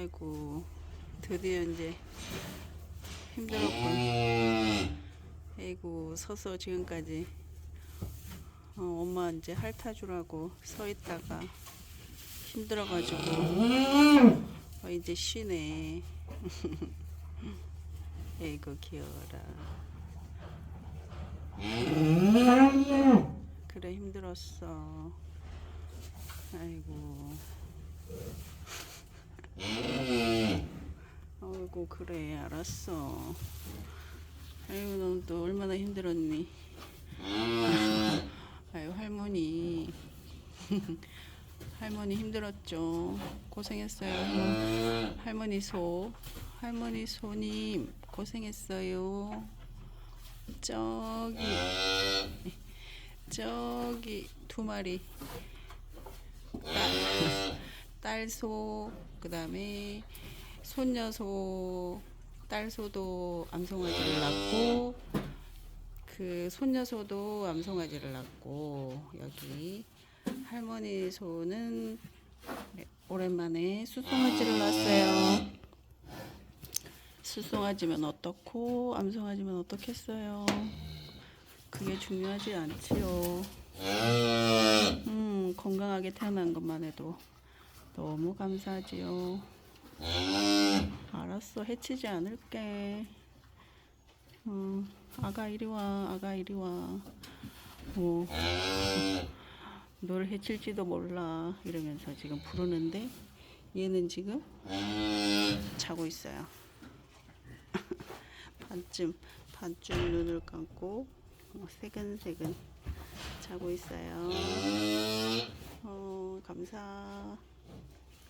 아이고 드디어 이제 힘들었군. 아이고 서서 지금까지 어, 엄마 이제 핥아주라고 서 있다가 힘들어가지고 어, 이제 쉬네. 아이고 귀여워라. 그래 힘들었어. 아이고. 아이고 그래 알았어. 아이고 넌또 얼마나 힘들었니? 아유 할머니. 할머니 힘들었죠. 고생했어요. 할머니, 할머니 소. 할머니 소님 고생했어요. 저기 저기 두 마리 딸, 딸소 그 다음에 손녀소 딸소도 암송아지를 낳고 그 손녀소도 암송아지를 낳고 여기 할머니 소는 오랜만에 수송아지를 낳았어요. 수송아지면 어떻고 암송아지면 어떻겠어요. 그게 중요하지 않지요. 음, 건강하게 태어난 것만 해도 너무 감사하지요. 알았어, 해치지 않을게. 음, 아가 이리 와, 아가 이리 와. 뭐, 널 해칠지도 몰라. 이러면서 지금 부르는데 얘는 지금 자고 있어요. 반쯤, 반쯤 눈을 감고 어, 새근새근 자고 있어요. 어, 감사.